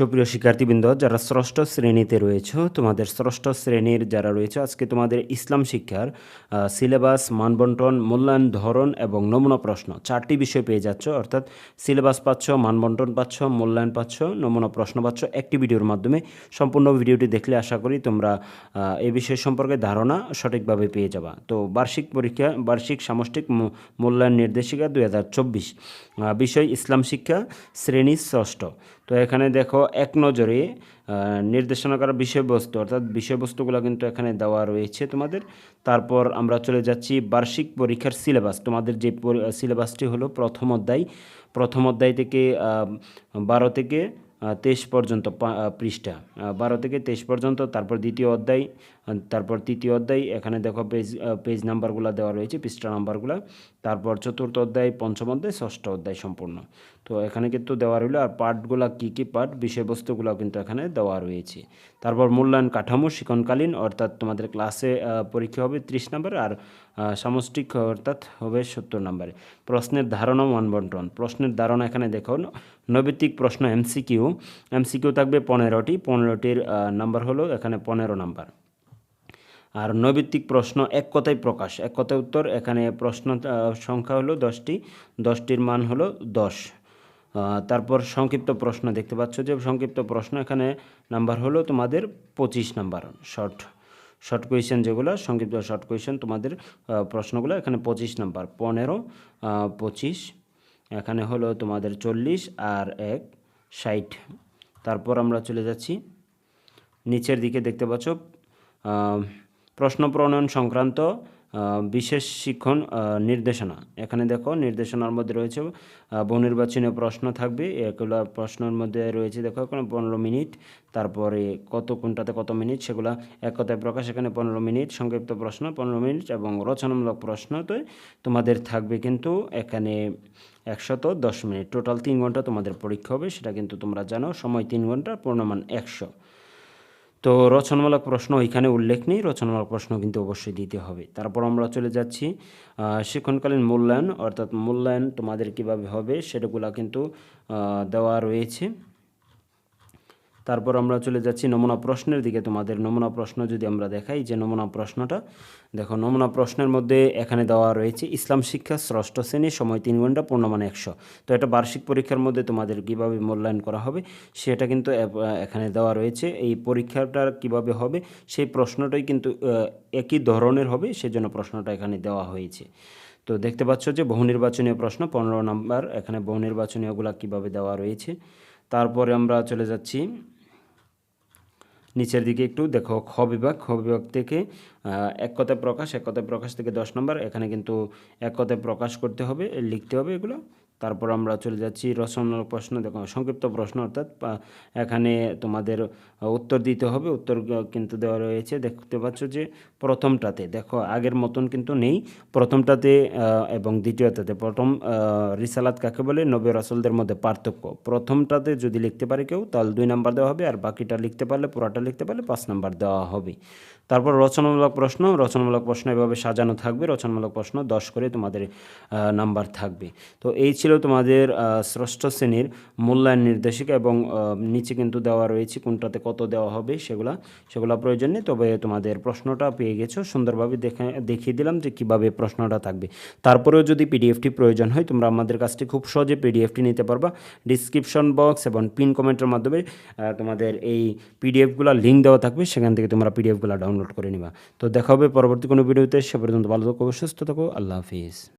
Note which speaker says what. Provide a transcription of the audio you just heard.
Speaker 1: সুপ্রিয় শিক্ষার্থীবৃন্দ, যারা ষষ্ঠ শ্রেণীতে রয়েছে, তোমাদের ষষ্ঠ শ্রেণির যারা রয়েছে, আজকে তোমাদের ইসলাম শিক্ষার সিলেবাস, মানবন্টন, মূল্যায়ন, ধরন এবং নমুনা প্রশ্ন চারটি বিষয় পেয়ে যাচ্ছ। অর্থাৎ সিলেবাস পাচ্ছ, মানবন্টন পাচ্ছ, মূল্যায়ন পাচ্ছ, নমুনা প্রশ্ন পাচ্ছ একটি ভিডিওর মাধ্যমে। সম্পূর্ণ ভিডিওটি দেখলে আশা করি তোমরা এই বিষয় সম্পর্কে ধারণা সঠিকভাবে পেয়ে যাবা। তো বার্ষিক পরীক্ষা, বার্ষিক সামষ্টিক মূল্যায়ন নির্দেশিকা দুই হাজার চব্বিশ বিষয় ইসলাম শিক্ষা, শ্রেণি ষষ্ঠ। তো এখানে দেখো এক নজরে নির্দেশনা করা বিষয়বস্তু, অর্থাৎ বিষয়বস্তুগুলো কিন্তু এখানে দেওয়া রয়েছে তোমাদের। তারপর আমরা চলে যাচ্ছি বার্ষিক পরীক্ষার সিলেবাস। তোমাদের যে সিলেবাসটি হলো প্রথম অধ্যায়। প্রথম অধ্যায় থেকে বারো থেকে তেইশ পর্যন্ত পৃষ্ঠা। বারো থেকে তেইশ পর্যন্ত, তারপর দ্বিতীয় অধ্যায় তারপর তৃতীয় অধ্যায়। এখানে দেখো পেজ পেজ নাম্বারগুলো দেওয়া রয়েছে, পৃষ্ঠা নাম্বারগুলো। তারপর চতুর্থ অধ্যায়, পঞ্চম অধ্যায়, ষষ্ঠ অধ্যায় সম্পূর্ণ। তো এখানে কিন্তু দেওয়া রইল, আর পার্টগুলো কী কী পার্ট বিষয়বস্তুগুলো কিন্তু এখানে দেওয়া রয়েছে। তারপর মূল্যায়ন কাঠামো, শিক্ষণকালীন, অর্থাৎ তোমাদের ক্লাসে পরীক্ষা হবে ত্রিশ নম্বর আর সামষ্টিক অর্থাৎ হবে সত্তর নাম্বারে প্রশ্নের ধারণা মানবন্টন প্রশ্নের ধারণা এখানে দেখো নৈবিত্তিক প্রশ্ন এমসিকিউ এমসিকিউ থাকবে পনেরোটি, পনেরোটির নাম্বার হলো এখানে পনেরো নাম্বার আর নৈবিত্তিক প্রশ্ন এক কথায় প্রকাশ। এক কথায় উত্তর, এখানে প্রশ্ন সংখ্যা হলো দশটি, দশটির মান হলো দশ। তারপর সংক্ষিপ্ত প্রশ্ন দেখতে পাচ্ছ যে সংক্ষিপ্ত প্রশ্ন এখানে নাম্বার হলো তোমাদের পঁচিশ নাম্বার শর্ট শর্ট কোয়েশ্চেন যেগুলো, সংক্ষিপ্ত শর্ট কোয়েশ্চেন তোমাদের প্রশ্নগুলো এখানে পঁচিশ নাম্বার, পনেরো পঁচিশ, এখানে হলো তোমাদের চল্লিশ আর এক ষাট। তারপর আমরা চলে যাচ্ছি, নিচের দিকে দেখতে পাচ্ছ প্রশ্ন প্রণয়ন সংক্রান্ত বিশেষ শিক্ষণ নির্দেশনা। এখানে দেখো, নির্দেশনার মধ্যে রয়েছে বহুনির্বাচনীয় প্রশ্ন থাকবে। এগুলো প্রশ্নের মধ্যে রয়েছে, দেখো, এখানে পনেরো মিনিট, তারপরে কত, কোনটাতে কত মিনিট, সেগুলো এক কথায় প্রকাশ। এখানে পনেরো মিনিট, সংক্ষিপ্ত প্রশ্ন, পনেরো মিনিট এবং রচনামূলক প্রশ্ন প্রশ্নতে তোমাদের থাকবে কিন্তু এখানে একশত দশ মিনিট। টোটাল তিন ঘণ্টা তোমাদের পরীক্ষা হবে, সেটা কিন্তু তোমরা জানো। সময় তিন ঘণ্টা, পূর্ণমান একশো। তো রচনামূলক প্রশ্ন ওইখানে উল্লেখ নেই, রচনামূলক প্রশ্ন কিন্তু অবশ্যই দিতে হবে। তারপর আমরা চলে যাচ্ছি শিক্ষণকালীন মূল্যায়ন, অর্থাৎ মূল্যায়ন তোমাদের কীভাবে হবে সেটাগুলো কিন্তু দেওয়া রয়েছে। তারপর আমরা চলে যাচ্ছি নমুনা প্রশ্নের দিকে। তোমাদের নমুনা প্রশ্ন যদি আমরা দেখাই, যে নমুনা প্রশ্নটা, দেখো নমুনা প্রশ্নের মধ্যে এখানে দেওয়া রয়েছে, ইসলাম শিক্ষা ষষ্ঠ শ্রেণি, সময় তিন ঘণ্টা, পূর্ণমান একশো। তো এটা বার্ষিক পরীক্ষার মধ্যে তোমাদের কীভাবে মূল্যায়ন করা হবে, সেটা কিন্তু এখানে দেওয়া রয়েছে। এই পরীক্ষাটা কীভাবে হবে, সেই প্রশ্নটাই কিন্তু একই ধরনের হবে, সেজন্য প্রশ্নটা এখানে দেওয়া হয়েছে। তো দেখতে পাচ্ছ যে বহু নির্বাচনীয় প্রশ্ন, পনেরো নম্বর, এখানে বহু নির্বাচনীয়গুলা কীভাবে দেওয়া রয়েছে। তারপরে আমরা চলে যাচ্ছি নিচের দিকে একটু দেখো খ বিভাগ খ বিভাগ থেকে এক প্রকাশ এক প্রকাশ থেকে দশ নম্বর। এখানে কিন্তু এক প্রকাশ করতে হবে, লিখতে হবে এগুলো। তারপর আমরা চলে যাচ্ছি রচনামূলক প্রশ্ন। দেখো, সংক্ষিপ্ত প্রশ্ন অর্থাৎ এখানে তোমাদের উত্তর দিতে হবে। উত্তর কিন্তু দেওয়া রয়েছে। দেখতে পাচ্ছ যে প্রথমটাতে, দেখো, আগের মতন কিন্তু নেই। প্রথমটাতে এবং দ্বিতীয়টাতে, প্রথম রিসালাত কাকে বলে? নবী রাসুলদের মধ্যে পার্থক্য। প্রথমটাতে যদি লিখতে পারে কেউ, তাহলে দুই নাম্বার দেওয়া হবে, আর বাকিটা লিখতে পারলে, পুরাটা লিখতে পারলে পাঁচ নাম্বার দেওয়া হবে। তারপর রচনামূলক প্রশ্ন রচনামূলক প্রশ্ন এভাবে সাজানো থাকবে। রচনামূলক প্রশ্ন দশ করে তোমাদের নাম্বার থাকবে। তো এই ছিল তোমাদের আহ, ষষ্ঠ শ্রেণির মূল্যায়ন নির্দেশিকা এবং নিচে কিন্তু দেওয়া রয়েছে কোনটাতে কত দেওয়া হবে সেগুলা সেগুলো প্রয়োজন নেই। তবে তোমাদের প্রশ্নটা পেয়ে গেছো সুন্দরভাবে দেখে দেখিয়ে দিলাম যে কীভাবে প্রশ্নটা থাকবে। তারপরেও যদি পিডিএফটি প্রয়োজন হয় তোমরা আমাদের কাছ থেকে খুব সহজে পিডিএফটি নিতে পারবা। ডিসক্রিপশন বক্স এবং পিন কমেন্টের মাধ্যমে তোমাদের এই পিডিএফগুলো লিঙ্ক দেওয়া থাকবে সেখান থেকে তোমরা পিডিএফগুলো ডাউনলোড করে নিবা। তো দেখা হবে পরবর্তী কোনো ভিডিওতে সে পর্যন্ত ভালো থাকো সুস্থ থাকো আল্লাহ হাফিজ।